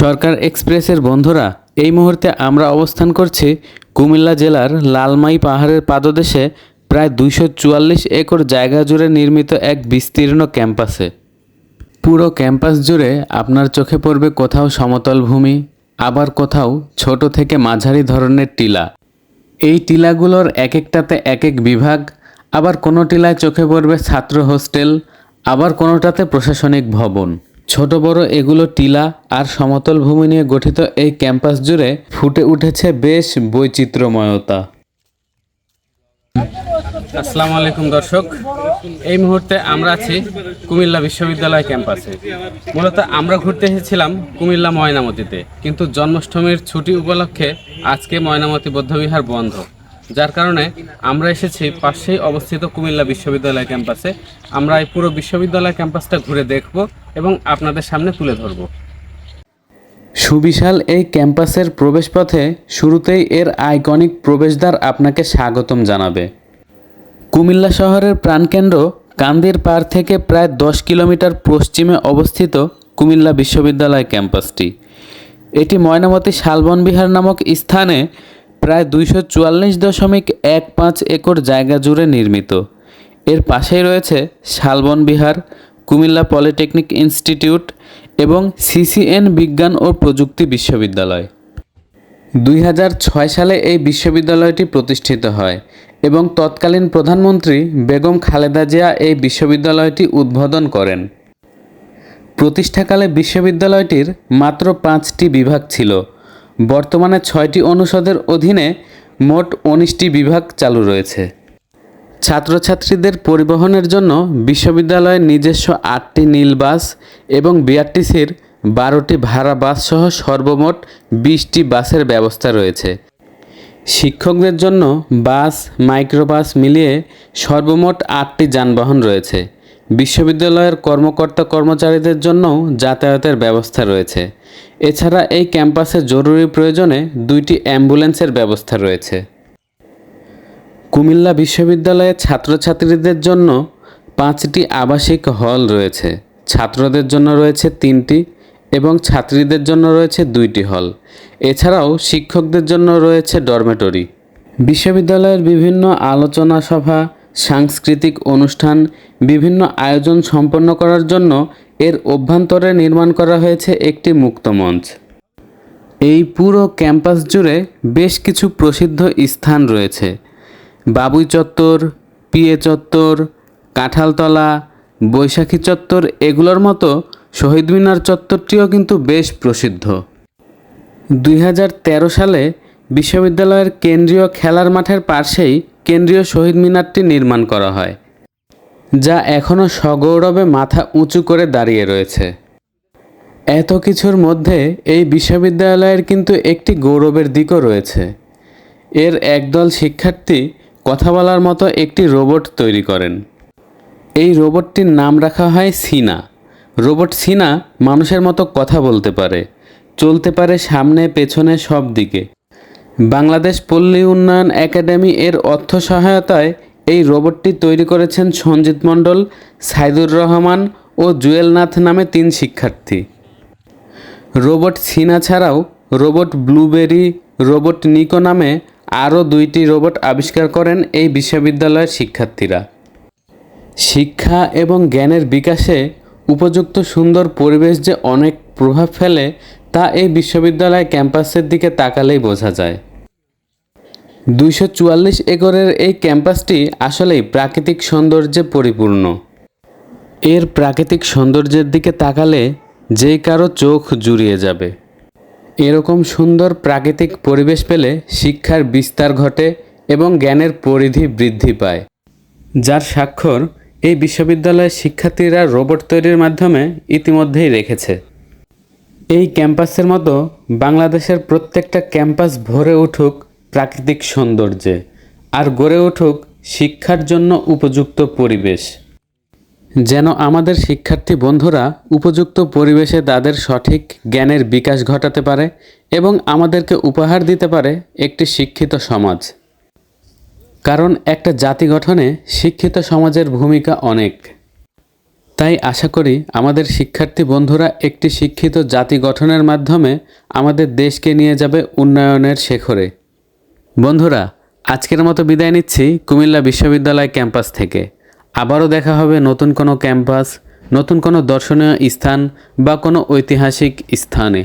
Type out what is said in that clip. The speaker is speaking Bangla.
সরকার এক্সপ্রেসের বন্ধুরা, এই মুহূর্তে আমরা অবস্থান করছি কুমিল্লা জেলার লালমাই পাহাড়ের পাদদেশে প্রায় দুইশো চুয়াল্লিশ একর জায়গা জুড়ে নির্মিত এক বিস্তীর্ণ ক্যাম্পাসে। পুরো ক্যাম্পাস জুড়ে আপনার চোখে পড়বে কোথাও সমতল ভূমি, আবার কোথাও ছোট থেকে মাঝারি ধরনের টিলা। এই টিলাগুলোর এক একটাতে এক এক বিভাগ, আবার কোনো টিলায় চোখে পড়বে ছাত্র হোস্টেল, আবার কোনোটাতে প্রশাসনিক ভবন। ছোট বড় এগুলো টিলা আর সমতল ভূমি নিয়ে গঠিত এই ক্যাম্পাস জুড়ে ফুটে উঠেছে বেশ বৈচিত্র্যময়তা। আসসালামু আলাইকুম দর্শক। এই মুহূর্তে আমরা আছি কুমিল্লা বিশ্ববিদ্যালয় ক্যাম্পাসে। মূলত আমরা ঘুরতে এসেছিলাম কুমিল্লা ময়নামতিতে, কিন্তু জন্মাষ্টমীর ছুটি উপলক্ষে আজকে ময়নামতি বৌদ্ধবিহার বন্ধ। যার কারণে আমরা এসেছি পাশেই অবস্থিত কুমিল্লা বিশ্ববিদ্যালয় ক্যাম্পাসে। আমরা এই পুরো বিশ্ববিদ্যালয় ক্যাম্পাসটা ঘুরে দেখব এবং আপনাদের সামনে তুলে ধরব। সুবিশাল এই ক্যাম্পাসের প্রবেশপথে শুরুতেই এর আইকনিক প্রবেশদ্বার আপনাকে স্বাগতম জানাবে। কুমিল্লা শহরের প্রাণকেন্দ্র কান্দির পার থেকে প্রায় দশ কিলোমিটার পশ্চিমে অবস্থিত কুমিল্লা বিশ্ববিদ্যালয় ক্যাম্পাসটি। এটি ময়নামতি শালবন বিহার নামক স্থানে প্রায় দুইশো চুয়াল্লিশ দশমিক এক পাঁচ একর জায়গা জুড়ে নির্মিত। এর পাশেই রয়েছে শালবন বিহার, কুমিল্লা পলিটেকনিক ইনস্টিটিউট এবং সিসিএন বিজ্ঞান ও প্রযুক্তি বিশ্ববিদ্যালয়। দুই ছয় সালে এই বিশ্ববিদ্যালয়টি প্রতিষ্ঠিত হয় এবং তৎকালীন প্রধানমন্ত্রী বেগম খালেদা জিয়া এই বিশ্ববিদ্যালয়টি উদ্বোধন করেন। প্রতিষ্ঠাকালে বিশ্ববিদ্যালয়টির মাত্র পাঁচটি বিভাগ ছিল। বর্তমানে ছয়টি অনুষদের অধীনে মোট উনিশটি বিভাগ চালু রয়েছে। ছাত্রছাত্রীদের পরিবহনের জন্য বিশ্ববিদ্যালয়ের নিজস্ব আটটি নীল বাস এবং বিআরটিসির বারোটি ভাড়া বাস সহ সর্বমোট বিশটি বাসের ব্যবস্থা রয়েছে। শিক্ষকদের জন্য বাস, মাইক্রোবাস মিলিয়ে সর্বমোট আটটি যানবাহন রয়েছে। বিশ্ববিদ্যালয়ের কর্মকর্তা কর্মচারীদের জন্যও যাতায়াতের ব্যবস্থা রয়েছে। এছাড়া এই ক্যাম্পাসে জরুরি প্রয়োজনে দুইটি অ্যাম্বুলেন্সের ব্যবস্থা রয়েছে। কুমিল্লা বিশ্ববিদ্যালয়ে ছাত্রছাত্রীদের জন্য পাঁচটি আবাসিক হল রয়েছে। ছাত্রদের জন্য রয়েছে তিনটি এবং ছাত্রীদের জন্য রয়েছে দুইটি হল। এছাড়াও শিক্ষকদের জন্য রয়েছে ডরমেটরি। বিশ্ববিদ্যালয়ের বিভিন্ন আলোচনা সভা সাংস্কৃতিক অনুষ্ঠান, বিভিন্ন আয়োজন সম্পন্ন করার জন্য এর অভ্যন্তরে নির্মাণ করা হয়েছে একটি মুক্ত মঞ্চ। এই পুরো ক্যাম্পাস জুড়ে বেশ কিছু প্রসিদ্ধ স্থান রয়েছে। বাবুই চত্বর পিএ চত্বর, কাঁঠালতলা, বৈশাখী চত্বর এগুলোর মতো শহীদ মিনার চত্বরটিও কিন্তু বেশ প্রসিদ্ধ। দুই হাজার তেরো সালে বিশ্ববিদ্যালয়ের কেন্দ্রীয় খেলার মাঠের পাশেই কেন্দ্রীয় শহীদ মিনারটি নির্মাণ করা হয়, যা এখনও সগৌরবে মাথা উঁচু করে দাঁড়িয়ে রয়েছে। এত কিছুর মধ্যে এই বিশ্ববিদ্যালয়ের কিন্তু একটি গৌরবের দিকও রয়েছে। এর একদল শিক্ষার্থী কথা বলার মতো একটি রোবট তৈরি করেন। এই রোবটটির নাম রাখা হয় সিনা। রোবট সিনা মানুষের মতো কথা বলতে পারে, চলতে পারে সামনে, পেছনে, সব দিকে। বাংলাদেশ পল্লী উন্নয়ন একাডেমি এর অর্থ সহায়তায় এই রোবটটি তৈরি করেছেন সঞ্জিত মণ্ডল, সাইদুর রহমান ও জুয়েলনাথ নামে তিন শিক্ষার্থী। রোবট সিনা ছাড়াও রোবট ব্লুবেরি, রোবট নিকো নামে আরও দুইটি রোবট আবিষ্কার করেন এই বিশ্ববিদ্যালয়ের শিক্ষার্থীরা। শিক্ষা এবং জ্ঞানের বিকাশে উপযুক্ত সুন্দর পরিবেশ যে অনেক প্রভাব ফেলে তা এই বিশ্ববিদ্যালয় ক্যাম্পাসের দিকে তাকালেই বোঝা যায়। দুইশো চুয়াল্লিশ একরের এই ক্যাম্পাসটি আসলেই প্রাকৃতিক সৌন্দর্যে পরিপূর্ণ। এর প্রাকৃতিক সৌন্দর্যের দিকে তাকালে যেই কারও চোখ জুড়িয়ে যাবে। এরকম সুন্দর প্রাকৃতিক পরিবেশ পেলে শিক্ষার বিস্তার ঘটে এবং জ্ঞানের পরিধি বৃদ্ধি পায়। যার স্বাক্ষর এই বিশ্ববিদ্যালয়ের শিক্ষার্থীরা রোবট তৈরির মাধ্যমে ইতিমধ্যেই রেখেছে। এই ক্যাম্পাসের মতো বাংলাদেশের প্রত্যেকটা ক্যাম্পাস ভরে উঠুক প্রাকৃতিক সৌন্দর্যে, আর গড়ে উঠুক শিক্ষার জন্য উপযুক্ত পরিবেশ। যেন আমাদের শিক্ষার্থী বন্ধুরা উপযুক্ত পরিবেশে তাদের সঠিক জ্ঞানের বিকাশ ঘটাতে পারে এবং আমাদেরকে উপহার দিতে পারে একটি শিক্ষিত সমাজ। কারণ একটা জাতি গঠনে শিক্ষিত সমাজের ভূমিকা অনেক। তাই আশা করি আমাদের শিক্ষার্থী বন্ধুরা একটি শিক্ষিত জাতি গঠনের মাধ্যমে আমাদের দেশকে নিয়ে যাবে উন্নয়নের শেখরে। বন্ধুরা, আজকের মতো বিদায় নিচ্ছি কুমিল্লা বিশ্ববিদ্যালয় ক্যাম্পাস থেকে। আবারও দেখা হবে নতুন কোনো ক্যাম্পাস, নতুন কোনো দর্শনীয় স্থান বা কোনো ঐতিহাসিক স্থানে।